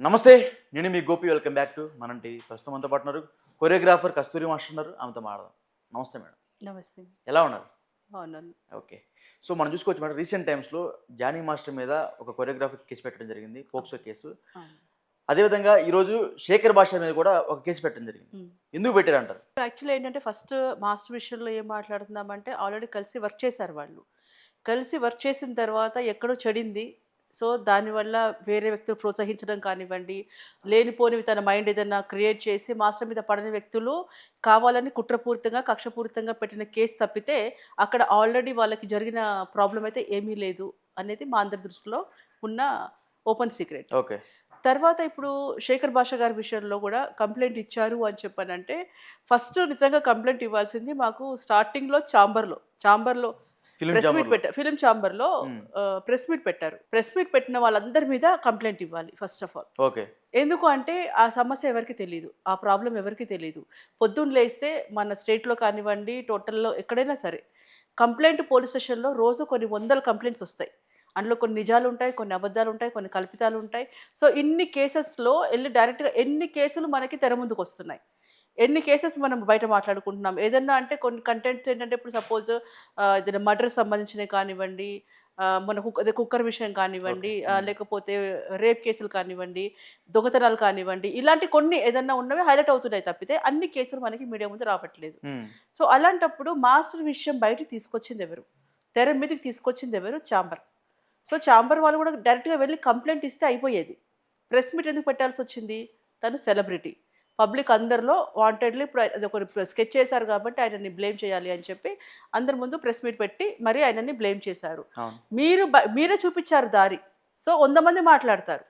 నమస్తే నేను మీ Gopi welcome back to Manam TV. ప్రస్తుతం పాటు ఉన్నారు కొరియోగ్రాఫర్ కస్తూరి మాస్టర్ ఉన్నారు. ఆమెతో మాడదాం నమస్తే మేడం. నమస్తే. ఎలా ఉన్నారు? అవునండి ఓకే. సో మనం చూసుకోవచ్చు మేడం రీసెంట్ టైమ్స్లో జానీ మాస్టర్ మీద ఒక కొరియోగ్రాఫర్ కేసు పెట్టడం జరిగింది పోక్సో కేసు. అదేవిధంగా ఈరోజు శేఖర్ భాష మీద కూడా ఒక కేసు పెట్టడం జరిగింది. ఎందుకు పెట్టారంటారు యాక్చువల్లీ ఏంటంటే ఫస్ట్ మాస్టర్ విషయంలో ఏం మాట్లాడుతున్నామంటే ఆల్రెడీ కలిసి వర్క్ చేశారు వాళ్ళు. కలిసి వర్క్ చేసిన తర్వాత ఎక్కడో చెడింది. సో దానివల్ల వేరే వ్యక్తులు ప్రోత్సహించడం కానివ్వండి లేనిపోనివి తన మైండ్ ఏదైనా క్రియేట్ చేసి మాస్టర్ మీద పడని వ్యక్తులు కావాలని కుట్రపూరితంగా కక్షపూరితంగా పెట్టిన కేసు తప్పితే అక్కడ ఆల్రెడీ వాళ్ళకి జరిగిన ప్రాబ్లం అయితే ఏమీ లేదు అనేది మా అందరి దృష్టిలో ఉన్న ఓపెన్ సీక్రెట్. ఓకే. తర్వాత ఇప్పుడు శేఖర్ భాష గారి విషయంలో కూడా కంప్లైంట్ ఇచ్చారు అని చెప్పానంటే ఫస్ట్ నిజంగా కంప్లైంట్ ఇవ్వాల్సింది మాకు స్టార్టింగ్లో చాంబర్లో చాంబర్లో ప్రెస్ మీట్ జామర్ పెట్టారు ఫిలిం చాంబర్లో Hmm. ప్రెస్ మీట్ పెట్టారు. ప్రెస్ మీట్ పెట్టిన వాళ్ళందరి మీద కంప్లైంట్ ఇవ్వాలి ఫస్ట్ ఆఫ్ ఆల్ ఓకే ఎందుకు అంటే ఆ సమస్య ఎవరికి తెలియదు ఆ ప్రాబ్లం ఎవరికి తెలియదు పొద్దున్న లేస్తే మన స్టేట్లో కానివ్వండి టోటల్లో ఎక్కడైనా సరే కంప్లైంట్ పోలీస్ స్టేషన్లో రోజు కొన్ని వందల కంప్లైంట్స్ వస్తాయి. అందులో కొన్ని నిజాలు ఉంటాయి కొన్ని అబద్ధాలు ఉంటాయి కొన్ని కల్పితాలు ఉంటాయి. సో ఇన్ని కేసెస్లో వెళ్ళి డైరెక్ట్గా ఎన్ని కేసులు మనకి తెర ముందుకు వస్తున్నాయి. ఎన్ని కేసెస్ మనం బయట మాట్లాడుకుంటున్నాం? ఏదన్నా అంటే కొన్ని కంటెంట్స్ ఏంటంటే ఇప్పుడు సపోజ్ ఏదైనా మర్డర్ సంబంధించినవి కానివ్వండి మన కుక్ అదే కుక్కర్ విషయం కానివ్వండి. లేకపోతే రేప్ కేసులు కానివ్వండి దొంగతనాలు కానివ్వండి ఇలాంటి కొన్ని ఏదన్నా ఉన్నవి హైలైట్ అవుతున్నాయి తప్పితే అన్ని కేసులు మనకి మీడియా ముందు రావట్లేదు. సో అలాంటప్పుడు మాస్టర్ విషయం బయటికి తీసుకొచ్చింది ఎవరు? తెర మీదకి తీసుకొచ్చింది ఎవరు? చాంబర్ సో చాంబర్ వాళ్ళు కూడా డైరెక్ట్గా వెళ్ళి కంప్లైంట్ ఇస్తే అయిపోయేది. ప్రెస్ మీట్ ఎందుకు పెట్టాల్సి వచ్చింది? తను సెలబ్రిటీ పబ్లిక్ అందరిలో వాంటెడ్లీ ఇప్పుడు అది ఒక స్కెచ్ చేశారు కాబట్టి ఆయనని బ్లేమ్ చేయాలి అని చెప్పి అందరి ముందు ప్రెస్ మీట్ పెట్టి మరి ఆయనని బ్లేమ్ చేశారు. మీరు మీరే చూపించారు దారి. సో వంద మంది మాట్లాడతారు.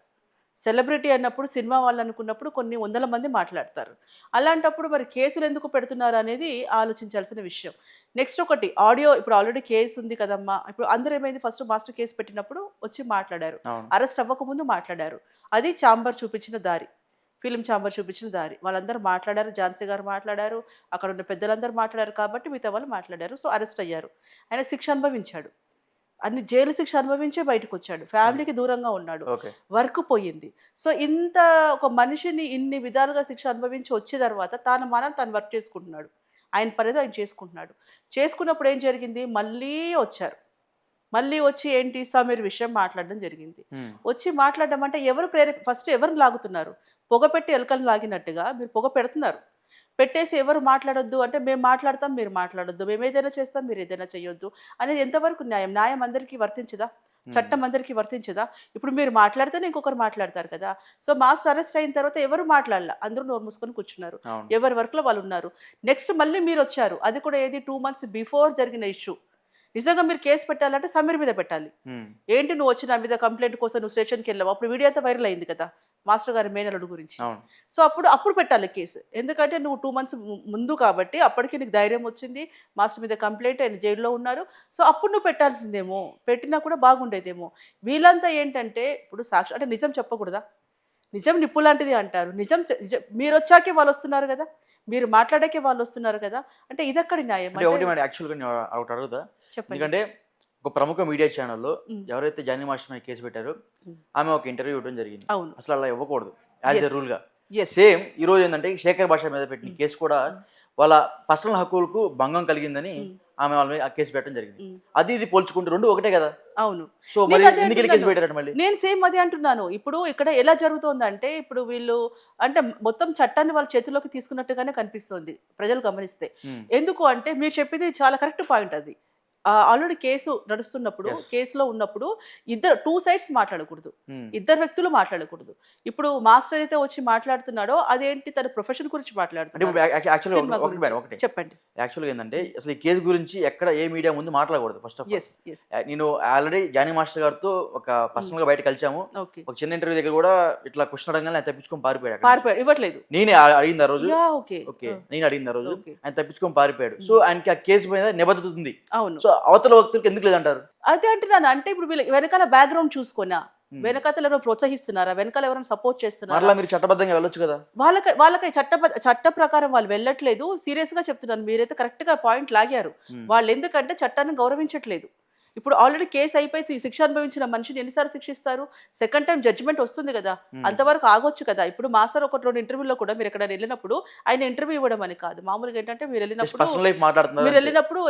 సెలబ్రిటీ అన్నప్పుడు సినిమా వాళ్ళు అనుకున్నప్పుడు కొన్ని వందల మంది మాట్లాడతారు. అలాంటప్పుడు మరి కేసులు ఎందుకు పెడుతున్నారు అనేది ఆలోచించాల్సిన విషయం. నెక్స్ట్ ఒకటి ఆడియో ఇప్పుడు ఆల్రెడీ కేసు ఉంది కదమ్మా. ఇప్పుడు అందరూ ఏమైంది? ఫస్ట్ మాస్టర్ కేసు పెట్టినప్పుడు వచ్చి మాట్లాడారు. అరెస్ట్ అవ్వకముందు మాట్లాడారు. అది చాంబర్ చూపించిన దారి. ఫిలిం చాంబర్ చూపించిన దారి. వాళ్ళందరూ మాట్లాడారు ఝాన్సీ గారు మాట్లాడారు అక్కడ ఉన్న పెద్దలందరూ మాట్లాడారు కాబట్టి మిగతా వాళ్ళు మాట్లాడారు. సో అరెస్ట్ అయ్యారు. ఆయన శిక్ష అనుభవించాడు. అన్ని జైలు శిక్ష అనుభవించే బయటకు వచ్చాడు ఫ్యామిలీకి దూరంగా ఉన్నాడు. వర్క్ పోయింది. సో ఇంత ఒక మనిషిని ఇన్ని విధాలుగా శిక్ష అనుభవించి వచ్చే తర్వాత తాను మనం తను వర్క్ చేసుకుంటున్నాడు. ఆయన పనిదో ఆయన చేసుకుంటున్నాడు. చేసుకున్నప్పుడు ఏం జరిగింది? మళ్ళీ వచ్చారు. మళ్ళీ వచ్చి ఏంటి సమీర్ విషయం మాట్లాడడం జరిగింది. వచ్చి మాట్లాడడం అంటే ఎవరు ప్రేరే ఫస్ట్ ఎవరు లాగుతున్నారు? పొగ పెట్టి ఎలుకలు లాగినట్టుగా మీరు పొగ పెడుతున్నారు. పెట్టేసి ఎవరు మాట్లాడొద్దు? అంటే మేము మాట్లాడతాం మీరు మాట్లాడొద్దు. మేము ఏదైనా చేస్తాం మీరు ఏదైనా చేయొద్దు అనేది ఎంతవరకు న్యాయం? న్యాయం అందరికీ వర్తించదా? చట్టం అందరికీ వర్తించదా? ఇప్పుడు మీరు మాట్లాడితేనే ఇంకొకరు మాట్లాడతారు కదా. సో మాస్టర్ అరెస్ట్ అయిన తర్వాత ఎవరు మాట్లాడాల? అందరూ నోరు మూసుకొని కూర్చున్నారు. ఎవరి వర్క్లో వాళ్ళు ఉన్నారు. నెక్స్ట్ మళ్ళీ మీరు వచ్చారు. అది కూడా ఏది? టూ మంత్స్ బిఫోర్ జరిగిన ఇష్యూ. నిజంగా మీరు కేసు పెట్టాలంటే సమీర్ మీద పెట్టాలి. ఏంటి నువ్వు వచ్చి నా మీద కంప్లైంట్ కోసం నువ్వు స్టేషన్కి వెళ్ళావు? అప్పుడు వీడియో అంతా వైరల్ అయింది కదా మాస్టర్ గారి మేనలుడు గురించి. సో అప్పుడు అప్పుడు పెట్టాలి కేసు. ఎందుకంటే నువ్వు టూ మంత్స్ ముందు కాబట్టి అప్పటికి నీకు ధైర్యం వచ్చింది మాస్టర్ మీద కంప్లైంట్ ఆయన జైల్లో ఉన్నారు. సో అప్పుడు నువ్వు పెట్టాల్సిందేమో పెట్టినా కూడా బాగుండేదేమో. వీళ్ళంతా ఏంటంటే ఇప్పుడు సాక్షి అంటే నిజం చెప్పకూడదా? నిజం నిప్పు లాంటిది అంటారు నిజం- మీరు వచ్చాకే వాళ్ళు వస్తున్నారు కదా? మీరు మాట్లాడాకే వాళ్ళు వస్తున్నారు కదా అంటే ఇదక్కడి న్యాయం అంటే ఒకటి మేడం యాక్చువల్గా నేను ఒకటి అడుగుతా ఎందుకంటే ఒక ప్రముఖ మీడియా ఛానల్లో. ఎవరైతే జానీ మాస్టర్ మీద కేసు పెట్టారో. ఆమె ఒక ఇంటర్వ్యూ ఇవ్వడం జరిగింది అవును అసలు అలా ఇవ్వకూడదు యాజ్ ఎ Yes. రూల్గా ఎస్ సేమ్ ఈ రోజు ఏంటంటే శేఖర్ భాష మీద పెట్టిన. కేసు కూడా. వాళ్ళ పర్సనల్ హక్కులకు భంగం కలిగిందని. ఆమె వాళ్ళ మీద ఆ కేసు పెట్టడం జరిగింది. అది ఇది పోల్చుకుంటే రెండు ఒకటే కదా? అవును. సో మరి ఎందుకు కేసు. పెట్టారు మళ్ళీ? నేను సేమ్ అదే అంటున్నాను. ఇప్పుడు ఇక్కడ ఎలా జరుగుతోందంటే ఇప్పుడు వీళ్ళు అంటే మొత్తం చట్టాన్ని వాళ్ళ చేతిలోకి తీసుకున్నట్టుగానే కనిపిస్తోంది ప్రజలు గమనిస్తే. ఎందుకు అంటే మీరు చెప్పింది చాలా కరెక్ట్ పాయింట్ అది. ఆల్రెడీ కేసు నడుస్తున్నప్పుడు. కేసులో ఉన్నప్పుడు ఇద్దరు టూ సైడ్స్ మాట్లాడకూడదు. ఉమ్, ఇద్దరు వ్యక్తులు మాట్లాడకూడదు. ఇప్పుడు మాస్టర్ అయితే వచ్చి మాట్లాడుతున్నాడో అదేంటి తన ప్రొఫెషన్ గురించి మాట్లాడుతున్నాడు? చెప్పండి. యాక్చువల్గా ఏంటంటే అసలు ఈ కేసు గురించి ఎక్కడ ఏ మీడియా ముందు మాట్లాడకూడదు ఫస్ట్ ఆఫ్ ఆల్ నేను ఆల్రెడీ జానీ మాస్టర్ గారితో ఒక పర్సనల్గా బయట కలిసాము. ఒక చిన్న ఇంటర్వ్యూ దగ్గర కూడా ఇట్లా క్వశ్చన్ అడగానే ఆయన తప్పించుకొని పారిపోయాడు ఇవ్వట్లేదు. నేనే అడిగింది ఆ రోజు. ఓకే. నేను అడిగింది ఆ రోజు. ఆయన తప్పించుకొని పారిపోయాడు. సో ఆయనకి ఆ కేసు మీద నిబద్ధత ఉంది. అవును. సో అవతల వ్యక్తులకు ఎందుకు లేదంటారు? అదే అంటున్నాను. అంటే ఇప్పుడు వీళ్ళ వెనకాల బ్యాక్గ్రౌండ్ చూసుకున్నా ఉమ్. వెనకాల ఎవరైనా ప్రోత్సహిస్తున్నారా? వెనకాల ఎవరైనా సపోర్ట్ చేస్తున్నారా? మీరు చట్టబద్ధంగా వెళ్ళొచ్చు కదా? వాళ్ళకి వాళ్ళకి చట్ట చట్ట ప్రకారం వాళ్ళు వెళ్ళట్లేదు. సీరియస్గా చెప్తున్నాను. మీరైతే కరెక్ట్గా పాయింట్ లాగారు. ఉమ్. వాళ్ళు ఎందుకంటే చట్టాన్ని గౌరవించట్లేదు. ఇప్పుడు ఆల్రెడీ కేసు అయిపోయి శిక్ష అనుభవించిన మనిషిని ఎన్నిసార్లు శిక్షిస్తారు? సెకండ్ టైం జడ్జిమెంట్ వస్తుంది కదా. Hmm. అంతవరకు ఆగొచ్చు కదా. ఇప్పుడు మాస్టర్ ఒకటి రెండు ఇంటర్వ్యూలో కూడా మీరు ఎక్కడ వెళ్ళినప్పుడు ఆయన ఇంటర్వ్యూ ఇవ్వడం అని కాదు. మామూలుగా ఏంటంటే మీరు వెళ్ళినప్పుడు మీరు వెళ్ళినప్పుడు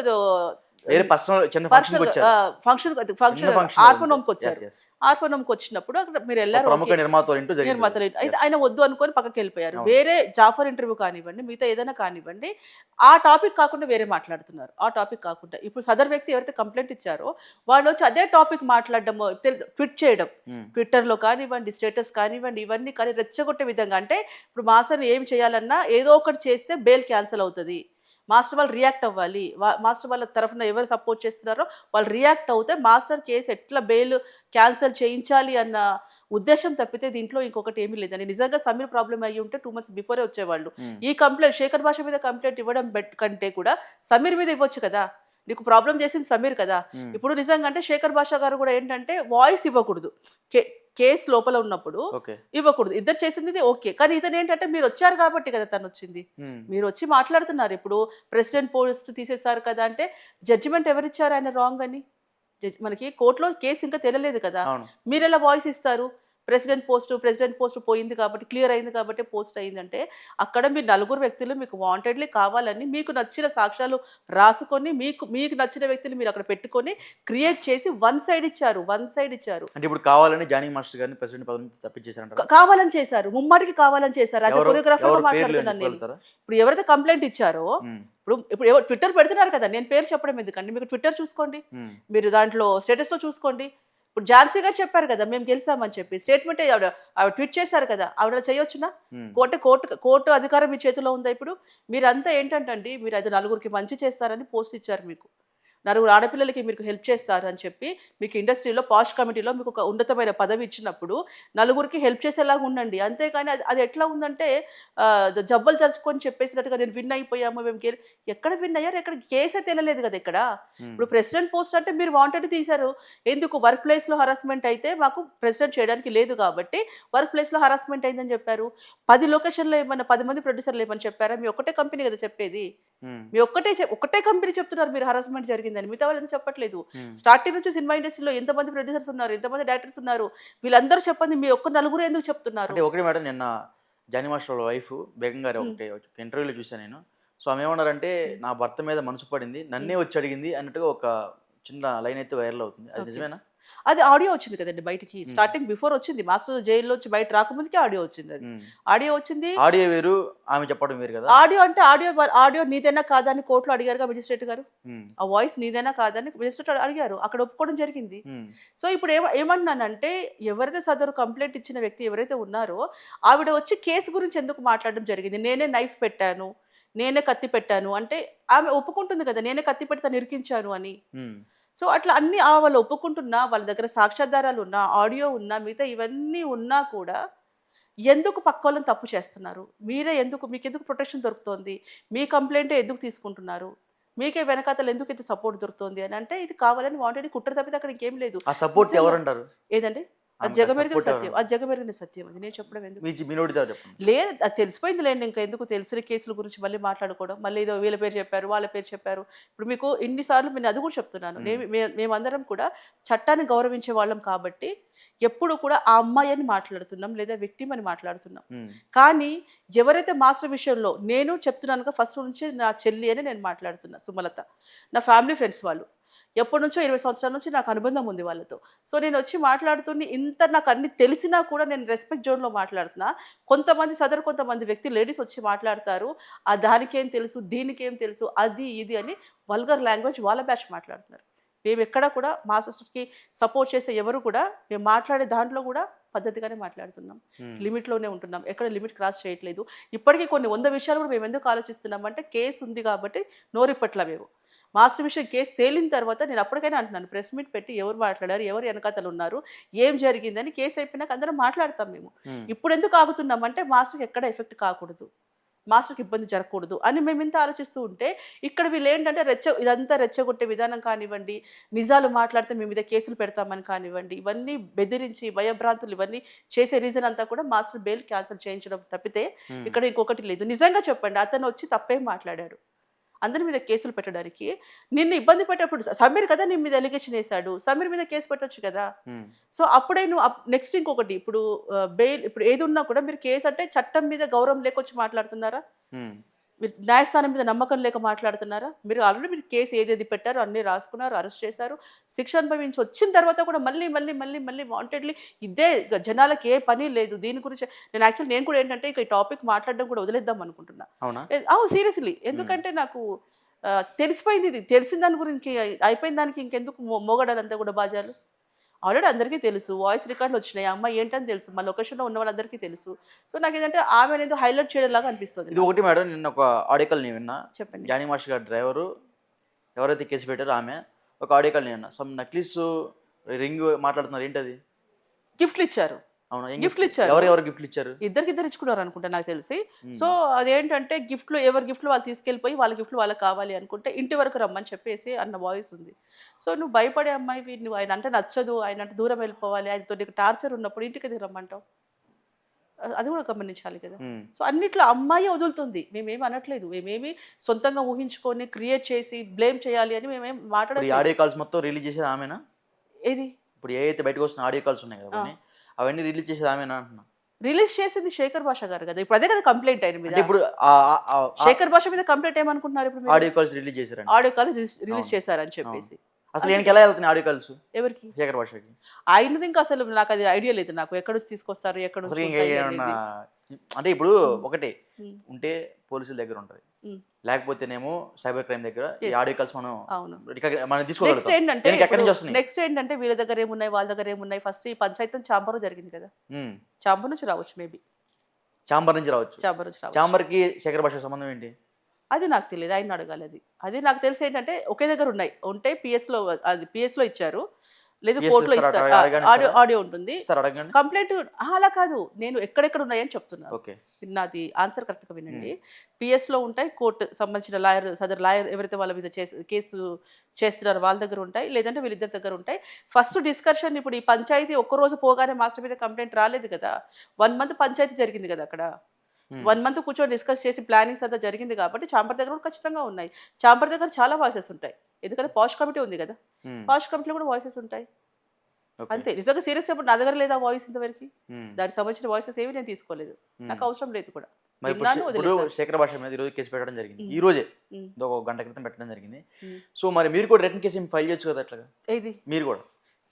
వేరే పర్సనల్ చిన్న ఫంక్షన్ ఫంక్షన్ ఫంక్షన్ ఆర్ఫోనోమ్కి వచ్చారు. ఆర్ఫోనోమ్కి వచ్చినప్పుడు అక్కడ మీరు వెళ్ళారు ప్రముఖ. నిర్మాతలు. నిర్మాతలు అయితే. ఆయన వద్దు అనుకొని పక్కకి వెళ్ళిపోయారు. వేరే జాఫర్ ఇంటర్వ్యూ కానివ్వండి మిగతా ఏదైనా కానివ్వండి ఆ టాపిక్ కాకుండా వేరే మాట్లాడుతున్నారు ఆ టాపిక్ కాకుండా ఇప్పుడు సదర్ వ్యక్తి ఎవరైతే కంప్లైంట్ ఇచ్చారో వాళ్ళు వచ్చి అదే టాపిక్ మాట్లాడడం తెలుసు ట్విట్ చేయడం. ట్విట్టర్లో కానివ్వండి స్టేటస్ కానివ్వండి ఇవన్నీ కానీ రెచ్చగొట్టే విధంగా అంటే ఇప్పుడు మాస్టర్ని ఏం చేయాలన్నా ఏదో ఒకటి చేస్తే బెయిల్ క్యాన్సిల్ అవుతుంది మాస్టర్ వాళ్ళు రియాక్ట్ అవ్వాలి. మాస్టర్ వాళ్ళ తరఫున ఎవరు సపోర్ట్ చేస్తున్నారో వాళ్ళు రియాక్ట్ అవుతే మాస్టర్ కేసు ఎట్లా బెయిల్ క్యాన్సిల్ చేయించాలి అన్న ఉద్దేశం తప్పితే దీంట్లో ఇంకొకటి ఏమీ లేదండి. నిజంగా సమీర్ ప్రాబ్లం అయ్యి ఉంటే టూ మంత్స్ బిఫోరే వచ్చేవాళ్ళు. ఈ కంప్లైంట్ శేఖర్ భాష మీద కంప్లైంట్ ఇవ్వడం కంటే కూడా సమీర్ మీద ఇవ్వచ్చు కదా? నీకు ప్రాబ్లం చేసింది సమీర్ కదా. ఇప్పుడు నిజంగా అంటే శేఖర్ భాష గారు కూడా ఏంటంటే వాయిస్ ఇవ్వకూడదు. కేసు లోపల ఉన్నప్పుడు ఇవ్వకూడదు. ఇద్దరు చేసింది ఓకే కానీ ఇతను ఏంటంటే మీరు వచ్చారు కాబట్టి కదా తను వచ్చింది. మీరు వచ్చి మాట్లాడుతున్నారు. ఇప్పుడు ప్రెసిడెంట్ పోస్ట్ తీసేశారు కదా అంటే జడ్జిమెంట్ ఎవరిచ్చారు ఆయన రాంగ్ అని? మనకి కోర్టులో కేసు ఇంకా తెలియలేదు కదా. మీరు ఎలా వాయిస్ ఇస్తారు? ప్రెసిడెంట్ పోస్ట్ ప్రెసిడెంట్ పోస్ట్ పోయింది కాబట్టి క్లియర్ అయింది కాబట్టి పోస్ట్ అయిందంటే అక్కడ మీరు నలుగురు వ్యక్తులు మీకు వాంటెడ్లీ కావాలని మీకు నచ్చిన సాక్ష్యాలు రాసుకొని మీకు మీకు నచ్చిన వ్యక్తులు మీరు అక్కడ పెట్టుకొని క్రియేట్ చేసి వన్ సైడ్ ఇచ్చారు వన్ సైడ్ ఇచ్చారు. అంటే ఇప్పుడు కావాలని జానీ మాస్టర్ గారిని ప్రెసిడెంట్ పదవి కా- కావాలని చేశారు ముమ్మాటికి కావాలని చేశారు. అది కొరియోగ్రాఫర్ మాట్లాడుతున్నాను నేను? ఇప్పుడు ఎవరైతే కంప్లైంట్ ఇచ్చారో. ఇప్పుడు ఇప్పుడు ఎవరు ట్విట్టర్ పెడుతున్నారు కదా నేను పేరు చెప్పడం ఎందుకండి? మీకు ట్విట్టర్ చూసుకోండి. మీరు దాంట్లో స్టేటస్లో చూసుకోండి. ఇప్పుడు ఝాన్సీ గారు చెప్పారు కదా మేము గెలిచామని చెప్పి స్టేట్మెంట్ ఆవిడ ఆవిడ ట్వీట్ చేశారు కదా ఆవిడ చేయొచ్చునా. కోర్టు కోర్టు కోర్టు అధికారం మీ చేతిలో ఉందా ఇప్పుడు? మీరంతా ఏంటంటే మీరు అది నలుగురికి మంచి చేస్తారని పోస్ట్ ఇచ్చారు మీకు. నలుగురు ఆడపిల్లలకి మీకు హెల్ప్ చేస్తారు అని చెప్పి మీకు ఇండస్ట్రీలో పాష్ కమిటీలో మీకు ఒక ఉన్నతమైన పదవి ఇచ్చినప్పుడు నలుగురికి హెల్ప్ చేసేలాగా ఉండండి. అంతేకాని అది అది ఎట్లా ఉందంటే జబ్బలు తరుచుకొని చెప్పేసినట్టుగా నేను విన్ అయిపోయాము మేము ఎక్కడ విన్ అయ్యారు? ఎక్కడ కేసే తెలియలేదు కదా ఇక్కడ. ఇప్పుడు ప్రెసిడెంట్ పోస్ట్ అంటే మీరు వాంటెడ్ తీశారు. ఎందుకు? వర్క్ ప్లేస్లో హరాస్మెంట్ అయితే మాకు ప్రెసిడెంట్ చేయడానికి లేదు కాబట్టి వర్క్ ప్లేస్లో హరాస్మెంట్ అయిందని చెప్పారు. పది లొకేషన్లో ఏమన్నా పది మంది ప్రొడ్యూసర్లు ఏమని చెప్పారా? మీ ఒక్కటే కంపెనీ కదా చెప్పేది. మీ ఒక్కటే ఒక్కటే కంపెనీ చెప్తున్నారు మీరు హరాస్మెంట్ జరిగిందని మిగతా వాళ్ళు ఎందుకు చెప్పట్లేదు. స్టార్టింగ్ నుంచి సినిమా ఇండస్ట్రీలో ఎంతమంది ప్రొడ్యూసర్స్ ఉన్నారు ఎంతమంది డైరెక్టర్స్ ఉన్నారు వీళ్ళందరూ చెప్పండి మీ ఒక్క నలుగురు ఎందుకు చెప్తున్నారు? ఒకటి మేడం నిన్న జానీ మాస్టర్ వాళ్ళ వైఫ్ బేగం గారు. ఒకటి ఒక ఇంటర్వ్యూలో చూశాను నేను. సో ఆమె ఏమన్నారంటే నా భర్త మీద మనసు పడింది నన్నే వచ్చి అడిగింది అన్నట్టుగా ఒక చిన్న లైన్ అయితే వైరల్ అవుతుంది. అది. నిజమేనా? అది ఆడియో వచ్చింది కదండి బయటికి. స్టార్టింగ్ బిఫోర్ వచ్చింది. మాస్టర్ జైల్లో వచ్చి బయట రాకముందుకే ఆడియో వచ్చింది అది. ఆడియో వచ్చింది. ఆడియో వేరు ఆమె చెప్పడం వేరు కదా? ఆడియో అంటే ఆడియో ఆడియో నీదేనా కాదా అని కోర్టులో అడిగారుగా మెజిస్ట్రేట్ గారు. ఆ వాయిస్ నీదేనా కాదని మెజిస్ట్రేట్ అడిగారు. అక్కడ ఒప్పుకోవడం జరిగింది. సో ఇప్పుడు ఏమ ఏమన్నానంటే ఎవరైతే సదరు కంప్లైంట్ ఇచ్చిన వ్యక్తి ఎవరైతే ఉన్నారో ఆవిడ వచ్చి కేసు గురించి ఎందుకు మాట్లాడడం జరిగింది? నేనే నైఫ్ పెట్టాను. నేనే కత్తి పెట్టాను. అంటే ఆమె ఒప్పుకుంటుంది కదా నేనే కత్తి పెట్టి తను ఇరికించాను అని. సో అట్లా అన్ని వాళ్ళు ఒప్పుకుంటున్నా వాళ్ళ దగ్గర సాక్ష్యాధారాలు ఉన్నా ఆడియో ఉన్నా మిగతా ఇవన్నీ ఉన్నా కూడా ఎందుకు పక్క వాళ్ళని తప్పు చేస్తున్నారు? మీరే ఎందుకు మీకు ఎందుకు ప్రొటెక్షన్ దొరుకుతోంది? మీ కంప్లైంటే ఎందుకు తీసుకుంటున్నారు? మీకే వెనకాతలు ఎందుకు ఇంత సపోర్ట్ దొరుకుతుంది అని అంటే ఇది కావాలని వాంటెడ్ కుట్ర తప్పితే అక్కడ ఇంకేం లేదు. ఆ సపోర్ట్ నిజంగా. ఎవరంటారు? ఏదండి? అది జగమెరిగిన సత్యం? అది జగమెరిగిన సత్యం అది నేను చెప్పడం ఎందుకు? లేదు అది తెలిసిపోయింది లేండి ఇంకా ఎందుకు తెలిసిన కేసుల గురించి మళ్ళీ మాట్లాడుకోవడం మళ్ళీ ఏదో వీళ్ళ పేరు చెప్పారు వాళ్ళ పేరు చెప్పారు. ఇప్పుడు మీకు ఇన్నిసార్లు నేను అది కూడా చెప్తున్నాను. మేమందరం కూడా చట్టాన్ని గౌరవించే వాళ్ళం కాబట్టి ఎప్పుడు కూడా ఆ అమ్మాయి అని మాట్లాడుతున్నాం లేదా వ్యక్తి అని మాట్లాడుతున్నాం. కానీ ఎవరైతే మాస్టర్ విషయంలో నేను చెప్తున్నానుగా ఫస్ట్ నుంచి నా చెల్లి అని నేను మాట్లాడుతున్నా సుమలత. నా ఫ్యామిలీ ఫ్రెండ్స్ వాళ్ళు. ఎప్పటి నుంచో ఇరవై సంవత్సరాల నుంచి నాకు అనుబంధం ఉంది వాళ్ళతో. సో నేను వచ్చి మాట్లాడుతుని ఇంత నాకు అన్ని తెలిసినా కూడా నేను రెస్పెక్ట్ జోన్లో మాట్లాడుతున్నా. కొంతమంది సదరు కొంతమంది వ్యక్తి లేడీస్ వచ్చి మాట్లాడతారు. ఆ దానికేం తెలుసు? దీనికేం తెలుసు? అది ఇది అని వల్గర్ లాంగ్వేజ్ వాళ్ళ బ్యాచ్ మాట్లాడుతున్నారు. మేము ఎక్కడ కూడా మా సిస్టర్కి సపోర్ట్ చేసే ఎవరు కూడా మేము మాట్లాడే దాంట్లో కూడా పద్ధతిగానే మాట్లాడుతున్నాం. లిమిట్లోనే ఉంటున్నాం. ఎక్కడ లిమిట్ క్రాస్ చేయట్లేదు. ఇప్పటికీ కొన్ని వంద విషయాలు కూడా మేము ఎందుకు ఆలోచిస్తున్నాం అంటే కేసు ఉంది కాబట్టి నోరిప్పట్ల మేము. మాస్టర్ విషయం కేసు తేలిన తర్వాత నేను అప్పటికైనా అంటున్నాను ప్రెస్ మీట్ పెట్టి ఎవరు మాట్లాడారు ఎవరు వెనకాతలు ఉన్నారు ఏం జరిగిందని కేసు అయిపోయినాక అందరం మాట్లాడతాం మేము. ఇప్పుడు ఎందుకు ఆగుతున్నాం అంటే మాస్టర్కి ఎక్కడ ఎఫెక్ట్ కాకూడదు మాస్టర్కి ఇబ్బంది జరగకూడదు అని మేము ఇంత ఆలోచిస్తూ ఉంటే ఇక్కడ వీళ్ళు ఏంటంటే రెచ్చ ఇదంతా రెచ్చగొట్టే విధానం కానివ్వండి నిజాలు మాట్లాడితే మేము మీద కేసులు పెడతామని కానివ్వండి ఇవన్నీ బెదిరించి భయభ్రాంతులు ఇవన్నీ చేసే రీజన్ అంతా కూడా మాస్టర్ బెయిల్ క్యాన్సిల్ చేయించడం తప్పితే. ఇక్కడ ఇంకొకటి లేదు నిజంగా చెప్పండి అతను వచ్చి తప్పేం మాట్లాడాడు అందరి మీద కేసులు పెట్టడానికి నిన్ను ఇబ్బంది పెట్టేప్పుడు సమీర్ కదా నీ మీద ఎలిగేషన్ వేశాడు సమీర్ మీద కేసు పెట్టొచ్చు కదా. సో అప్పుడే నువ్వు నెక్స్ట్ ఇంకొకటి ఇప్పుడు బెయిల్ ఇప్పుడు ఏది ఉన్నా కూడా మీరు కేసు అంటే చట్టం మీద గౌరవం లేకొచ్చి మాట్లాడుతున్నారా? మీరు న్యాయస్థానం మీద నమ్మకం లేక మాట్లాడుతున్నారా? మీరు ఆల్రెడీ మీరు కేసు ఏదేది పెట్టారో అన్నీ రాసుకున్నారు అరెస్ట్ చేశారు. శిక్ష అనుభవించి వచ్చిన తర్వాత కూడా మళ్ళీ మళ్ళీ మళ్ళీ మళ్ళీ వాంటెడ్లీ ఇదే జనాలకి ఏ పని లేదు. దీని గురించి నేను యాక్చువల్ నేను కూడా ఏంటంటే ఇక ఈ టాపిక్ మాట్లాడడం కూడా వదిలేద్దాం అనుకుంటున్నా. అవునా? అవును సీరియస్లీ ఎందుకంటే నాకు తెలిసిపోయింది ఇది. తెలిసిన దాని గురించి అయిపోయిన దానికి ఇంకెందుకు మోగడాలంతా కూడా బాజాలు? ఆల్రెడీ అందరికీ తెలుసు. వాయిస్ రికార్డులు వచ్చినాయి. ఆ అమ్మాయి ఏంటని తెలుసు. మా లొకేషన్లో ఉన్న వాళ్ళందరికీ తెలుసు. సో నాకు ఏంటంటే ఆమె అనేది హైలైట్ చేయడం లాగా అనిపిస్తుంది ఇది ఒకటి మేడం నిన్న ఒక ఆడియోకాల్ నేను విన్నా. చెప్పండి. జానీ మాస్టర్ గారి డ్రైవరు ఎవరైతే కేసు పెట్టారో ఆమె ఒక ఆడియోకాల్ నేను విన్నా. సమ్ నక్లీస్ రింగ్ మాట్లాడుతున్నారు. ఏంటి అది గిఫ్ట్లు ఇచ్చారు. అవునా గిఫ్ట్లు ఇచ్చారు. ఎవరు ఎవరు గిఫ్ట్లు ఇచ్చారు? ఇద్దరికి ఇద్దరు ఇచ్చుకున్నారు అనుకుంటా నాకు తెలిసి. సో అదేంటంటే గిఫ్ట్లు ఎవరి గిఫ్ట్లు వాళ్ళు తీసుకెళ్ళిపోయి వాళ్ళ గిఫ్ట్లు వాళ్ళకి కావాలి అనుకుంటే ఇంటి వరకు రమ్మని చెప్పేసి అన్న వాయిస్ ఉంది. సో నువ్వు భయపడే అమ్మాయివి నువ్వు ఆయన అంటే నచ్చదు ఆయన అంటే దూరం వెళ్ళిపోవాలి ఆయనతో నీకు టార్చర్ ఉన్నప్పుడు ఇంటికి ఎందుకు రమ్మంటావు? అది కూడా గమనించాలి కదా. సో అన్నిట్లో అమ్మాయి వదులుతుంది. మేమేమి అనట్లేదు. మేమేమి సొంతంగా ఊహించుకొని క్రియేట్ చేసి బ్లేమ్ చేయాలి అని మేమేం మాట్లాడలేదు ఆడియో కాల్స్ మొత్తం రిలీజ్ చేసేది ఆమెనా? ఏది? ఇప్పుడు ఏ అయితే బయటకు వస్తున్న ఆడియో కాల్స్ ఉన్నాయి కదా అవన్నీ రిలీజ్ చేసేది ఆమెనా అంటున్నా. రిలీజ్ చేసింది శేఖర్ భాష గారు కదా? ఇప్పుడు అదే కదా కంప్లైంట్ అంటే మీద. ఇప్పుడు శేఖర్ భాష మీద కంప్లైంట్ ఏమనుకుంటున్నారు ఇప్పుడు? ఆడియో కాల్స్ రిలీజ్ చేశారండి ఆడియో కాల్ రిలీజ్. చేశారని చెప్పేసి. అసలు ఈయనకి ఎలా వెళ్తున్నాయి ఆడియో కాల్స్? ఎవరికి? శేఖర్ భాషకి. ఆయనది ఇంకా అసలు నాకు అది ఐడియా లేదు నాకు. ఎక్కడి నుంచి తీసుకొస్తారు? ఎక్కడి అంటే ఇప్పుడు. ఒకటి. ఉంటే పోలీసుల దగ్గర ఉంటుంది. లేకపోతేనేమో సైబర్ క్రైమ్ దగ్గర ఈ Yes. ఆడియో కాల్స్ మనం మనం నెక్స్ట్ ఏంటంటే నెక్స్ట్ ఏంటంటే వీళ్ళ దగ్గర ఏమున్నాయి వాళ్ళ దగ్గర ఏమున్నాయి? ఫస్ట్ ఈ పంచాయతీ చాంబర్ జరిగింది కదా. చాంబర్ నుంచి రావచ్చు మేబీ చాంబర్ నుంచి రావచ్చు. చాంబర్ నుంచి రావచ్చు. చాంబర్కి శేఖర్ భాష సంబంధం ఏంటి? అది నాకు తెలియదు ఆయన అడగాలి అది. అది నాకు తెలిసి ఏంటంటే ఒకే దగ్గర ఉన్నాయి. ఉంటే PS లో అది PS లో ఇచ్చారు. లేదు కోర్టులో ఇస్తారా? ఆడియో? ఆడియో ఉంటుంది. కంప్లైంట్ అలా కాదు. నేను ఎక్కడెక్కడ ఉన్నాయని చెప్తున్నాను ఓకే. నాది ఆన్సర్ కరెక్ట్గా వినండి. పిఎస్లో ఉంటాయి కోర్టు సంబంధించిన లాయర్ సదర్ లాయర్ ఎవరైతే వాళ్ళ మీద చేసి కేసు చేస్తున్నారో వాళ్ళ దగ్గర ఉంటాయి లేదంటే వీళ్ళిద్దరి దగ్గర ఉంటాయి. ఫస్ట్ డిస్కషన్ ఇప్పుడు ఈ పంచాయతీ ఒక్క రోజు పోగానే మాస్టర్ మీద కంప్లైంట్ రాలేదు కదా. వన్ మంత్ పంచాయతీ జరిగింది కదా అక్కడ. వన్ మంత్ కూర్చొని డిస్కస్ చేసి ప్లానింగ్స్ అంతా జరిగింది కాబట్టి చాంబర్ దగ్గర కూడా ఖచ్చితంగా ఉన్నాయి. చాంబర్ దగ్గర చాలా వాయిసెస్ ఉంటాయి. ఎందుకంటే పాష్ కమిటీ ఉంది కదా. ఉమ్. పాష్ కమిటీలో కూడా వాయిసెస్ ఉంటాయి. అంతే. నిజంగా సీరియస్ చెప్పండి నా దగ్గర లేదా వాయిస్ ఇంతవరకు? ఉమ్. దానికి సంబంధించిన వాయిసెస్ ఏవి నేను తీసుకోలేదు. నాకు అవసరం లేదు కూడా. శేఖర్ భాష మీద ఈరోజు కేసు పెట్టడం జరిగింది. ఈ రోజే ఒక గంట క్రితం పెట్టడం జరిగింది. సో మరి మీరు కూడా రిటర్న్ కేసు ఫైల్ చేయొచ్చు కదా అట్లాగా? ఇది మీరు కూడా?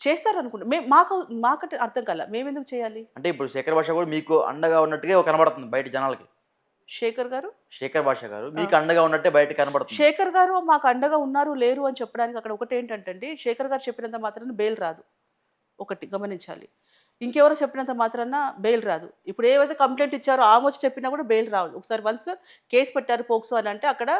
చేస్తారు అనుకుంటా మేము మాకు మాకంటే అర్థం కాల. మేము ఎందుకు చేయాలి? అంటే ఇప్పుడు శేఖర్ భాష కూడా మీకు అండగా ఉన్నట్టుగా కనబడుతుంది బయట జనాలకి. శేఖర్ గారు? శేఖర్ భాష గారు మీకు అండగా ఉన్నట్టే బయట కనబడుతుంది. శేఖర్ గారు మాకు అండగా ఉన్నారు లేరు అని చెప్పడానికి అక్కడ ఒకటి ఏంటంటే శేఖర్ గారు చెప్పినంత మాత్రాన బెయిల్ రాదు. ఒకటి గమనించాలి. ఇంకెవరో చెప్పినంత మాత్రాన బెయిల్ రాదు. ఇప్పుడు ఏవైతే కంప్లైంట్ ఇచ్చారో ఆమె వచ్చి చెప్పినా కూడా బెయిల్ రాదు ఒకసారి వన్స్ కేసు పెట్టారు పోక్సో అని అంటే అక్కడ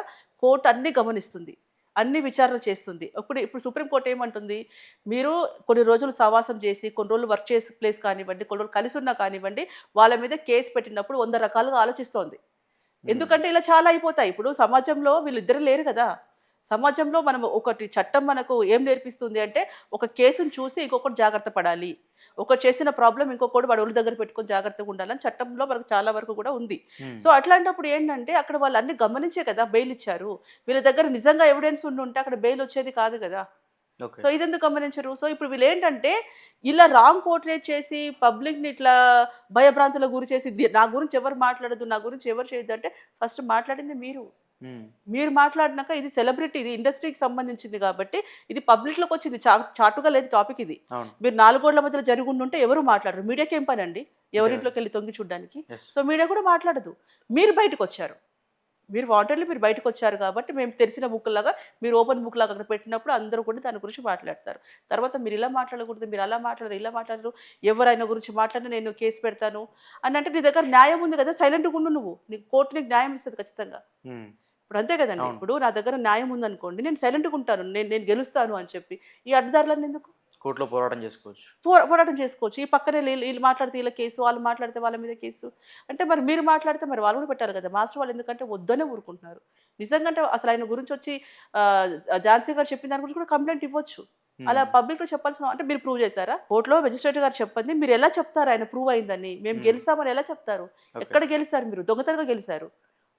కోర్టు అన్ని గమనిస్తుంది. అన్ని విచారణ చేస్తుంది. ఇప్పుడు ఇప్పుడు సుప్రీంకోర్టు ఏమంటుంది? మీరు కొన్ని రోజులు సవాసం చేసి కొన్ని రోజులు వర్క్ చేసే ప్లేస్ కానివ్వండి కొన్ని రోజులు కలిసి ఉన్నా కానివ్వండి వాళ్ళ మీద కేసు పెట్టినప్పుడు వంద రకాలుగా ఆలోచిస్తోంది. ఎందుకంటే ఇలా చాలా అయిపోతాయి. ఇప్పుడు సమాజంలో వీళ్ళిద్దరు లేరు కదా. సమాజంలో మనం ఒకటి చట్టం మనకు ఏం నేర్పిస్తుంది అంటే ఒక కేసును చూసి ఇంకొకటి జాగ్రత్త పడాలి. ఒకటి చేసిన ప్రాబ్లం ఇంకొకటి వాడు ఒళ్ళు దగ్గర పెట్టుకొని జాగ్రత్తగా ఉండాలని చట్టంలో మనకు చాలా వరకు కూడా ఉంది. సో అట్లాంటప్పుడు ఏంటంటే అక్కడ వాళ్ళు అన్ని గమనించే కదా బెయిల్ ఇచ్చారు. వీళ్ళ దగ్గర నిజంగా ఎవిడెన్స్ ఉండి ఉంటే అక్కడ బెయిల్ వచ్చేది కాదు కదా. సో ఇదెందుకు గమనించరు? సో ఇప్పుడు వీళ్ళు ఏంటంటే ఇలా రాంగ్ పోర్ట్రేట్ చేసి పబ్లిక్ని ఇట్లా భయభ్రాంతుల గురి చేసి "ది- నా గురించి ఎవరు మాట్లాడదు నా గురించి ఎవరు చేయొద్దు అంటే ఫస్ట్ మాట్లాడింది మీరు. మీరు మాట్లాడినాక ఇది సెలబ్రిటీ ఇది ఇండస్ట్రీకి సంబంధించింది కాబట్టి ఇది పబ్లిక్లోకి వచ్చింది. చా చాటుగా లేదు టాపిక్ ఇది. మీరు నాలుగు గోడల మధ్యలో జరిగి ఉంటే ఎవరు మాట్లాడరు. మీడియాకి ఏం పని అండి? ఎవరింట్లోకి వెళ్ళి తొంగి చూడడానికి? సో మీడియా కూడా మాట్లాడదు. మీరు బయటకు వచ్చారు మీరు వాంటర్లీ మీరు బయటకు వచ్చారు కాబట్టి మేము తెరిచిన బుక్లాగా మీరు ఓపెన్ బుక్ లాగా అక్కడ పెట్టినప్పుడు అందరూ కూడా దాని గురించి మాట్లాడతారు. తర్వాత మీరు ఇలా మాట్లాడకూడదు మీరు అలా మాట్లాడరు ఇలా మాట్లాడరు ఎవరైనా గురించి మాట్లాడినా నేను కేసు పెడతాను. అని అంటే నీ దగ్గర న్యాయం ఉంది కదా? సైలెంట్గా ఉండు నువ్వు. నీకు కోర్టు నీకు న్యాయం ఇస్తుంది ఖచ్చితంగా. ఇప్పుడు అంతే కదండి. ఇప్పుడు నా దగ్గర న్యాయం ఉందనుకోండి నేను సైలెంట్గా ఉంటాను. నేను నేను గెలుస్తాను అని చెప్పి ఈ అడ్డదారులన్నీ ఎందుకు? కోర్టులో పోరాటం చేసుకోవచ్చు. పోరాటం చేసుకోవచ్చు. ఈ పక్కనే వీళ్ళు మాట్లాడితే వీళ్ళ కేసు వాళ్ళు మాట్లాడితే వాళ్ళ మీద కేసు. అంటే మరి మీరు మాట్లాడితే మరి వాళ్ళు కూడా పెట్టారు కదా. మాస్టర్ వాళ్ళు ఎందుకంటే వద్దనే ఊరుకుంటున్నారు. నిజంగా అంటే అసలు ఆయన గురించి వచ్చి ఆ, ఝాన్సీ గారు చెప్పిన దాని గురించి కూడా కంప్లైంట్ ఇవ్వచ్చు. అలా పబ్లిక్లో చెప్పాల్సిన అంటే మీరు ప్రూవ్ చేశారా? కోర్టులో మెజిస్ట్రేట్ గారు చెప్పండి మీరు ఎలా చెప్తారు ఆయన ప్రూవ్ అయిందని? మేము. గెలిచామని ఎలా చెప్తారు. ఎక్కడ గెలిచారు మీరు? దొంగతనంగా గెలిచారు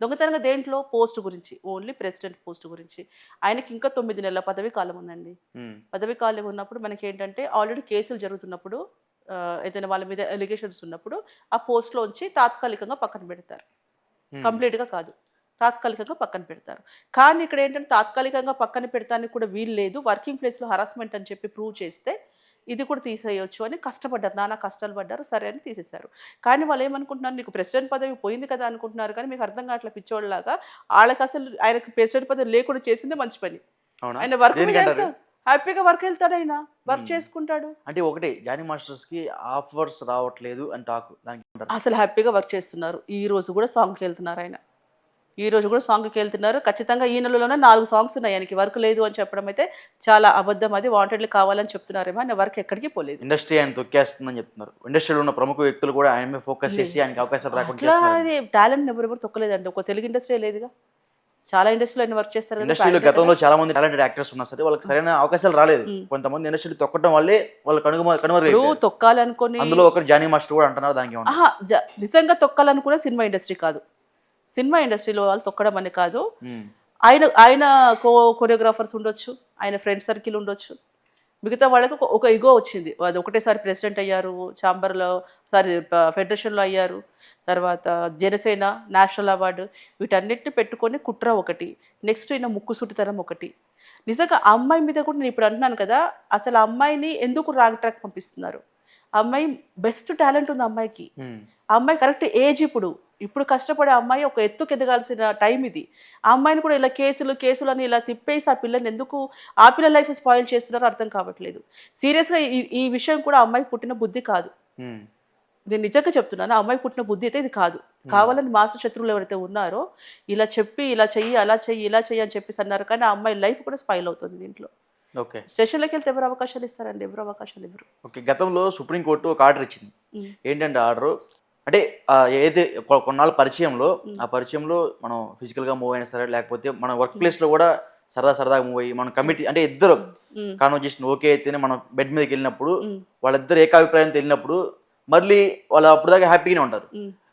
దొంగతనంగా దేంట్లో? పోస్ట్ గురించి. ఓన్లీ ప్రెసిడెంట్ పోస్ట్ గురించి. ఆయనకి ఇంకా తొమ్మిది నెలల పదవి కాలం ఉందండి. పదవి కాలం ఉన్నప్పుడు మనకి ఏంటంటే ఆల్రెడీ కేసులు జరుగుతున్నప్పుడు ఏదైనా వాళ్ళ మీద ఎలిగేషన్స్ ఉన్నప్పుడు ఆ పోస్ట్లో ఉంచి తాత్కాలికంగా పక్కన పెడతారు. కంప్లీట్గా కాదు. తాత్కాలికంగా పక్కన పెడతారు. కానీ ఇక్కడ ఏంటంటే తాత్కాలికంగా పక్కన పెడతానికి కూడా వీలు లేదు. వర్కింగ్ ప్లేస్లో హరాస్మెంట్ అని చెప్పి ప్రూవ్ చేస్తే ఇది కూడా తీసేయొచ్చు అని కష్టపడ్డారు. నానా కష్టాలు పడ్డారు. సరే అని తీసేశారు. కానీ వాళ్ళు ఏమనుకుంటున్నారు నీకు ప్రెసిడెంట్ పదవి పోయింది కదా అనుకుంటున్నారు కానీ మీకు అర్థం కావట్లే పిచ్చోళ్ళలాగా. వాళ్ళకి అసలు ఆయనకు ప్రెసిడెంట్ పదవి లేకుండా చేసిందే మంచి పని. అవునా? ఆయన వర్క్. హ్యాపీగా వర్క్ వెళ్తాడు ఆయన. వర్క్. చేసుకుంటాడు. అంటే ఒకటి జానీ మాస్టర్స్కి ఆఫర్స్ రావట్లేదు అని టాక్? అసలు హ్యాపీగా వర్క్ చేస్తున్నారు. ఈ రోజు కూడా సాంగ్కి వెళ్తున్నారు ఆయన. ఈ రోజు కూడా సాంగ్కి వెళ్తున్నారు. ఖచ్చితంగా ఈ నెలలోనే నాలుగు సాంగ్స్ ఉన్నాయి. ఆయనకి వర్క్ లేదు అని చెప్పడం అయితే చాలా అబద్ధం. అది వాంటెడ్లీ కావాలని చెప్తున్నారేమో ఆయన వర్క్ ఎక్కడికి పోలేదు. ఇండస్ట్రీ ఆయన తొక్కేస్తుందని చెప్తున్నారు. ఇండస్ట్రీలో ఉన్న ప్రముఖ వ్యక్తులు కూడా ఆయన మీద ఫోకస్ చేసి ఆయనకి అవకాశాలు రాకుండా అది టాలెంట్ ఎవరెవరు తొక్కలేదండి. ఒక తెలుగు ఇండస్ట్రీ లేదుగా. చాలా ఇండస్ట్రీలో ఆయన వర్క్ చేస్తారు ఇండస్ట్రీలో గతంలో చాలా మంది టాలెంటెడ్ యాక్టర్స్ ఉన్నా సరే. వాళ్ళకి సరైన అవకాశాలు రాలేదు. కొంతమంది ఇండస్ట్రీ తొక్కడం వల్లే వాళ్ళు ఇప్పుడు కనుమరుగైపోయారు. తొక్కాలనుకొని అందులో ఒకరు జానీ మాస్టర్ కూడా అంటున్నారు దానికి నిజంగా తొక్కాలనుకున్న సినిమా ఇండస్ట్రీ కాదు. సినిమా ఇండస్ట్రీలో వాళ్ళు తొక్కడం అని కాదు. ఆయన ఆయన కో కొరియోగ్రాఫర్స్ ఉండొచ్చు ఆయన ఫ్రెండ్ సర్కిల్ ఉండొచ్చు. మిగతా వాళ్ళకు ఒక- ఇగో వచ్చింది. అది ఒకటేసారి ప్రెసిడెంట్ అయ్యారు ఛాంబర్లో సారీ ఫెడరేషన్లో అయ్యారు. తర్వాత జనసేన నేషనల్ అవార్డు వీటన్నిటిని పెట్టుకొని కుట్ర ఒకటి. నెక్స్ట్ ఈయన ముక్కుసూటితనం ఒకటి. నిజంగా ఆ అమ్మాయి మీద కూడా నేను ఇప్పుడు అంటున్నాను కదా అసలు ఆ అమ్మాయిని ఎందుకు రాంగ్ ట్రాక్ పంపిస్తున్నారు? అమ్మాయి బెస్ట్ టాలెంట్ ఉంది అమ్మాయికి. అమ్మాయి కరెక్ట్ ఏజ్ ఇప్పుడు. ఇప్పుడు కష్టపడే అమ్మాయి ఒక ఎత్తుకు ఎదగాల్సిన టైం ఇది. ఆ అమ్మాయిని కూడా ఇలా కేసులు కేసులు అని ఇలా తిప్పేసి ఆ పిల్లని ఎందుకు ఆ పిల్ల లైఫ్ స్పాయిల్ చేస్తున్నారో అర్థం కావట్లేదు. సీరియస్గా ఈ ఈ విషయం కూడా అమ్మాయి పుట్టిన బుద్ధి కాదు. నేను నిజంగా చెప్తున్నాను అమ్మాయి పుట్టిన బుద్ధి అయితే ఇది కాదు. కావాలని మాస్టర్ శత్రువులు ఎవరైతే ఉన్నారో ఇలా చెప్పి ఇలా చెయ్యి అలా చెయ్యి ఇలా చెయ్యి అని చెప్పేసి అన్నారు కానీ ఆ అమ్మాయి లైఫ్ కూడా స్పాయిల్ అవుతుంది దీంట్లో. ఓకే. స్టేషన్లోకి వెళ్తే ఎవరు అవకాశాలు ఇస్తారండి? ఎవరు అవకాశాలు ఇవ్వరు? ఓకే గతంలో సుప్రీంకోర్టు ఒక ఆర్డర్ ఇచ్చింది. ఏంటంటే ఆర్డర్? అంటే ఆ, ఏది కొ- కొన్నాళ్ళ పరిచయంలో ఆ పరిచయంలో మనం physical గా మూవ్ అయినా సరే లేకపోతే మన వర్క్లో కూడా సరదా సరదాగా మూవ్ అయ్యి మనం కమిటీ అంటే ఇద్దరు. కాన్వర్జేషన్ ఓకే అయితేనే మనం బెడ్ మీదకి వెళ్ళినప్పుడు. వాళ్ళిద్దరు ఏకాభిప్రాయంతో వెళ్ళినప్పుడు మళ్ళీ వాళ్ళు అప్పుడు దాకా హ్యాపీగానే ఉంటారు.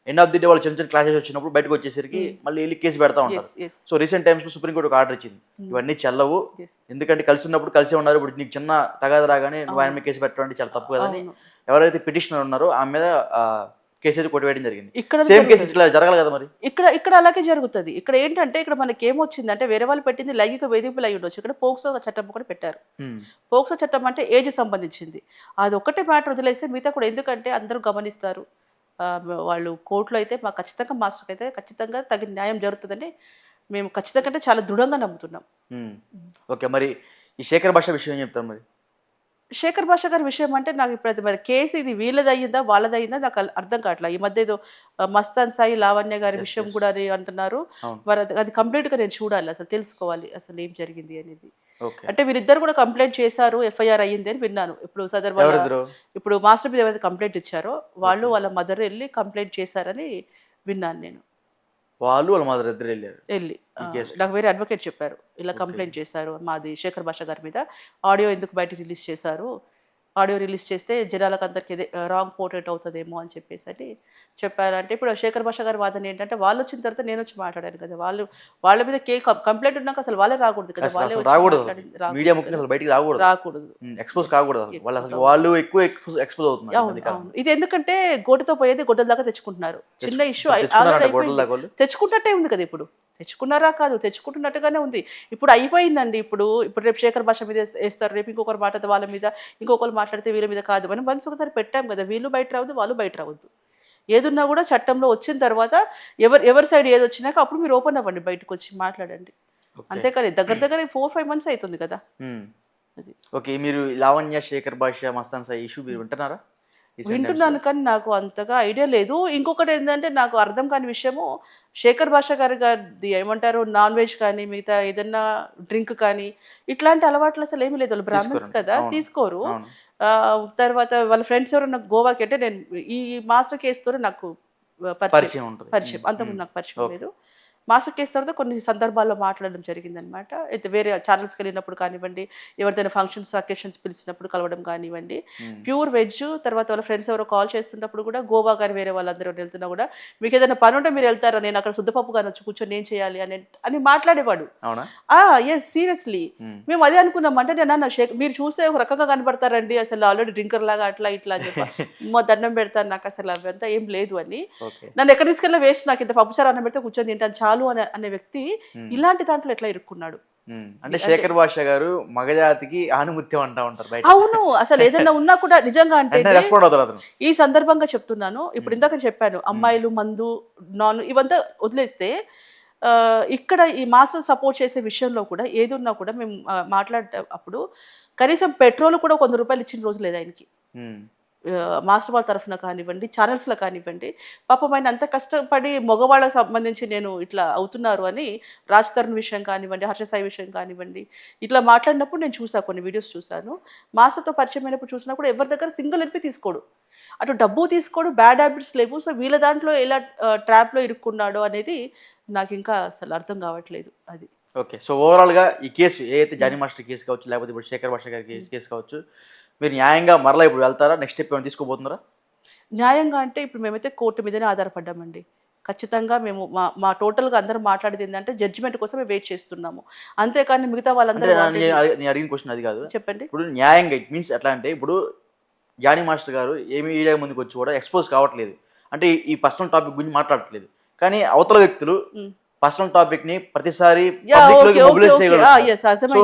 ఎండ్ ఆఫ్ ది డే వాళ్ళు చిన్న చిన్న క్లాసెస్ వచ్చినప్పుడు బయటకు వచ్చేసరికి మళ్ళీ వెళ్ళి కేసు పెడతా ఉంటారు. సో రీసెంట్ టైమ్స్లో సుప్రీంకోర్టు ఒక ఆర్డర్ ఇచ్చింది. ఇవన్నీ చెల్లవు. ఎందుకంటే కలిసి ఉన్నప్పుడు కలిసే ఉన్నారు. ఇప్పుడు నీకు చిన్న తగాద రాగానే నువ్వు ఆయన మీద కేసు పెట్టడం అంటే చాలా తప్పు కదని అవును. ఎవరైతే పిటిషనర్ ఉన్నారో ఆమె మీద కేసు అయితే కొట్టివేయడం జరిగింది. ఇక్కడ సేమ్ కేసు ఇట్లా జరగాలి కదా మరి? ఇక్కడ ఇక్కడ అలాగే జరుగుతుంది. ఇక్కడ ఏంటంటే ఇక్కడ మనకి ఏమొచ్చింది అంటే వేరే వాళ్ళు పెట్టింది లైంగిక వేధింపులు అయి ఉండొచ్చు. ఇక్కడ పోక్సో చట్టం కూడా పెట్టారు. పోక్సో చట్టం అంటే ఏజ్ సంబంధించింది. అది ఒక్కటే మ్యాటర్ వదిలేస్తే మిగతా కూడా ఎందుకంటే అందరూ గమనిస్తారు. వాళ్ళు కోర్టులో అయితే మా ఖచ్చితంగా మాస్టర్కి అయితే ఖచ్చితంగా తగిన న్యాయం జరుగుతుందని మేము ఖచ్చితంగా అంటే చాలా దృఢంగా నమ్ముతున్నాం. ఓకే మరి ఈ శేఖర్ భాష విషయం ఏం చెప్తారు మరి? శేఖర్ భాష గారి విషయం అంటే నాకు ఇప్పుడు అది మరి కేసు ఇది వీళ్ళది అయ్యిందా వాళ్ళది అయ్యిందా నాకు అర్థం కావట్లా. ఈ మధ్య ఏదో మస్తాన్ సాయి లావణ్య గారి విషయం. కూడా అని అంటున్నారు. మరి అది కంప్లీట్గా నేను చూడాలి అసలు తెలుసుకోవాలి అసలు ఏం జరిగింది అనేది. అంటే వీరిద్దరు కూడా కంప్లైంట్ చేశారు ఎఫ్ఐఆర్ అయ్యింది అని విన్నాను. ఇప్పుడు సదర్ ఇప్పుడు మాస్టర్ మీద ఏవైతే కంప్లైంట్ ఇచ్చారో వాళ్ళు వాళ్ళ మదర్ వెళ్ళి కంప్లైంట్ చేశారని విన్నాను నేను. వాళ్ళు వాళ్ళ మదర్ ఇద్దరు వెళ్ళారు. వెళ్ళి? నాకు వేరే అడ్వకేట్ చెప్పారు. ఇలా. కంప్లైంట్ చేశారు మాది శేఖర్ భాష గారి మీద. ఆడియో ఎందుకు బయట రిలీజ్ చేశారు? ఆడియో రిలీజ్ చేస్తే జనాలకు అందరికి రాంగ్ పోర్ట్రేట్ అవుతుందేమో అని చెప్పేసి అని చెప్పారు అంటే ఇప్పుడు శేఖర్ భాష గారి వాదన ఏంటంటే వాళ్ళు వచ్చిన తర్వాత నేను వచ్చి మాట్లాడాను కదా వాళ్ళు వాళ్ళ మీద కే కంప్లైంట్ ఉన్నాక అసలు వాళ్ళే రాకూడదు కదా వాళ్ళే రాకూడదు. మీడియా. ముఖ్యంగా అసలు బయటికి రాకూడదు. రాకూడదు. ఎక్స్పోజ్ కాకూడదు. వాళ్ళు అసలు వాళ్ళు ఎక్కువ ఎక్స్పోజ్ ఎక్స్పోజ్ అవుతున్నారు ఇది ఎందుకంటే గోటుతో పోయేది గొడ్డల దాకా తెచ్చుకుంటున్నారు. చిన్న ఇష్యూ? తెచ్చుకున్నట్టే ఉంది కదా ఇప్పుడు. తెచ్చుకున్నారా కాదు? తెచ్చుకుంటున్నట్టుగానే ఉంది. ఇప్పుడు అయిపోయిందండి. ఇప్పుడు ఇప్పుడు రేపు శేఖర్ భాష మీద వేస్- వేస్తారు. రేపు ఇంకొకరు మాట్లాడితే వాళ్ళ మీద ఇంకొకరు మాట్లాడితే వీళ్ళ మీద కాదు. మనం వన్స్ ఒకసారి పెట్టాం కదా. వీళ్ళు బయట రావద్దు వాళ్ళు బయట రావద్దు. ఏదున్నా కూడా చట్టంలో వచ్చిన తర్వాత ఎవరు ఎవరి సైడ్ ఏది వచ్చినాక అప్పుడు మీరు ఓపెన్ అవ్వండి బయటకు వచ్చి మాట్లాడండి. అంతేకాని దగ్గర దగ్గర ఫోర్ ఫైవ్ మంత్స్ అవుతుంది కదా. ఓకే. మీరు లావణ్య శేఖర్ భాష మస్తాన్ సాయి ఇష్యూ మీరు వింటున్నారా? వింటున్నాను కానీ నాకు అంతగా ఐడియా లేదు. ఇంకొకటి ఏంటంటే నాకు అర్థం కాని విషయము శేఖర్ భాష గారి గారిది ఏమంటారు నాన్ వెజ్ కానీ మిగతా ఏదన్నా డ్రింక్ కానీ ఇట్లాంటి అలవాట్లు అసలు ఏమీ లేదు. వాళ్ళు బ్రాహ్మణ్స్. కదా. తీసుకోరు. తర్వాత వాళ్ళ ఫ్రెండ్స్ ఎవరైనా గోవాకి అంటే నేను ఈ మాస్టర్ కేసుతో నాకు పరిచయం. పరిచయం అంతకుముందు. నాకు పరిచయం. లేదు. మాస్టర్ కేసు తర్వాత కొన్ని సందర్భాల్లో మాట్లాడడం జరిగిందనమాట అయితే వేరే ఛానల్స్కి వెళ్ళినప్పుడు కానివ్వండి ఎవరిదైనా ఫంక్షన్స్ అకేషన్స్ పిలిచినప్పుడు కలవడం కానివ్వండి. ప్యూర్ వెజ్ తర్వాత వాళ్ళ ఫ్రెండ్స్ ఎవరో కాల్ చేస్తున్నప్పుడు కూడా గోవా కానీ వేరే వాళ్ళందరూ వెళ్తున్నా కూడా మీకు ఏదైనా పని ఉంటే మీరు వెళ్తారా? నేను అక్కడ శుద్ధపప్పు కానీ వచ్చి కూర్చొని ఏం చేయాలి? అని అని మాట్లాడేవాడు. Yes seriously. మేము. అదే అనుకున్నాం. అంటే నేను అన్న షేక్ మీరు చూసే ఒక రకంగా కనబడతారండి. అసలు ఆల్రెడీ డ్రింకర్ లాగా అట్లా ఇట్లా అని చెప్పి. మా దండం పెడతాను. నాకు అసలు అవంతా ఏం లేదు అని. నన్ను ఎక్కడ తీసుకెళ్ళినా వేస్ట్ నాకు ఇంత పప్పుచారు అన్నం పెడితే కూర్చొని తింటాను. చాలు అనే అనే వ్యక్తి. ఇలాంటి దాంట్లో ఎట్లా ఇరుక్కున్నాడు. అంటే శేఖర్ భాష గారు మగజాతికి ఆనుముత్యం అంటా ఉంటారు బయట. అవును. అసలు ఏదైనా ఉన్నా కూడా నిజంగా అంటే అంటే రెస్పాండ్ అవుతారు అతను. ఈ సందర్భంగా చెప్తున్నాను. ఇప్పుడు ఇందాక చెప్పాను అమ్మాయిలు మందు నాన్ ఇవంతా వదిలేస్తే ఇక్కడ ఈ మాస్టర్ సపోర్ట్ చేసే విషయంలో కూడా ఏది ఉన్నా కూడా మేము ఆ, మాట్లాడే అప్పుడు కనీసం పెట్రోల్ కూడా కొంత రూపాయలు ఇచ్చిన రోజు లేదు ఆయనకి. మాస్టర్ వాళ్ళ తరఫున కానివ్వండి ఛానల్స్లో కానివ్వండి పాపం ఆయన అంత కష్టపడి మగవాళ్ళకి సంబంధించి నేను ఇట్లా అవుతున్నారు అని రాజ్ తరుణ్ విషయం కానివ్వండి హర్ష సాయి విషయం కానివ్వండి ఇట్లా మాట్లాడినప్పుడు నేను చూసా కొన్ని వీడియోస్ చూశాను మాస్టర్తో పరిచయం అయినప్పుడు చూసినప్పుడు ఎవరి దగ్గర సింగిల్ ఎల్పి తీసుకోడు. అటు డబ్బు తీసుకోడు బ్యాడ్ హ్యాబిట్స్ లేవు సో వీళ్ళ దాంట్లో ఎలా ట్రాప్లో ఇరుక్కున్నాడో అనేది నాకు ఇంకా అసలు అర్థం కావట్లేదు అది. ఓకే సో ఓవరాల్గా ఈ కేసు ఏదైతే జానీ మాస్టర్ కేసు కావచ్చు లేకపోతే ఇప్పుడు శేఖర్ భాష గారి కేసు కేసు కావచ్చు మీరు న్యాయంగా మరలా ఇప్పుడు వెళ్తారా? నెక్స్ట్ స్టెప్ ఏమైనా తీసుకోబోతున్నారా? న్యాయంగా అంటే ఇప్పుడు మేమైతే కోర్టు మీదనే ఆధారపడ్డామండి. ఖచ్చితంగా మేము మా మా టోటల్గా అందరం మాట్లాడేది ఏంటంటే జడ్జిమెంట్ కోసం మేము వెయిట్ చేస్తున్నాము. అంతేకాని మిగతా వాళ్ళందరూ నేను అడిగిన క్వశ్చన్ అది కాదు. చెప్పండి. ఇప్పుడు న్యాయంగా ఇట్ మీన్స్ ఎట్లా అంటే ఇప్పుడు జానీ మాస్టర్ గారు ఏమి మీడియా ముందుకు వచ్చి కూడా ఎక్స్పోజ్ కావట్లేదు. అంటే ఈ- పర్సనల్ టాపిక్ గురించి మాట్లాడట్లేదు. కానీ అవతల వ్యక్తులు. పర్సనల్ టాపిక్ని ప్రతిసారి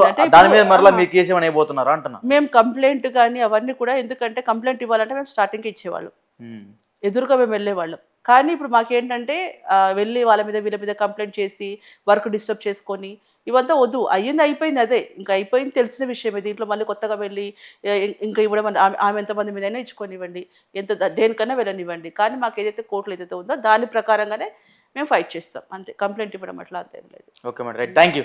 అంటే దాని మీద మరలా ఆహా, మీరు కేసు ఏమైనా అయిపోతున్నారా అంటున్నా? మేము కంప్లైంట్ కానీ అవన్నీ కూడా ఎందుకంటే కంప్లైంట్ ఇవ్వాలంటే మేము స్టార్టింగ్కి ఇచ్చేవాళ్ళం. ఉమ్. ఎదురుగా మేము వెళ్ళేవాళ్ళం. కానీ ఇప్పుడు మాకేంటంటే వెళ్ళి వాళ్ళ మీద వీళ్ళ మీద కంప్లైంట్ చేసి వర్క్ డిస్టర్బ్ చేసుకొని ఇవంతా వద్దు. అయ్యింది అయిపోయింది అదే. ఇంకా అయిపోయింది తెలిసిన విషయమే దీంట్లో మళ్ళీ కొత్తగా వెళ్ళి ఇంకా ఇవ్వడం ఆమె ఆమె ఎంతమంది మీదైనా ఇచ్చుకొనివ్వండి ఎంత దేనికన్నా వెళ్ళనివ్వండి. కానీ మాకు ఏదైతే కోర్టులో ఏదైతే ఉందో దాని ప్రకారంగానే మేము ఫైట్ చేస్తాం. అంతే. కంప్లైంట్ ఇవ్వడం అట్లా అంతేం లేదు. Okay madam. Right. Thank you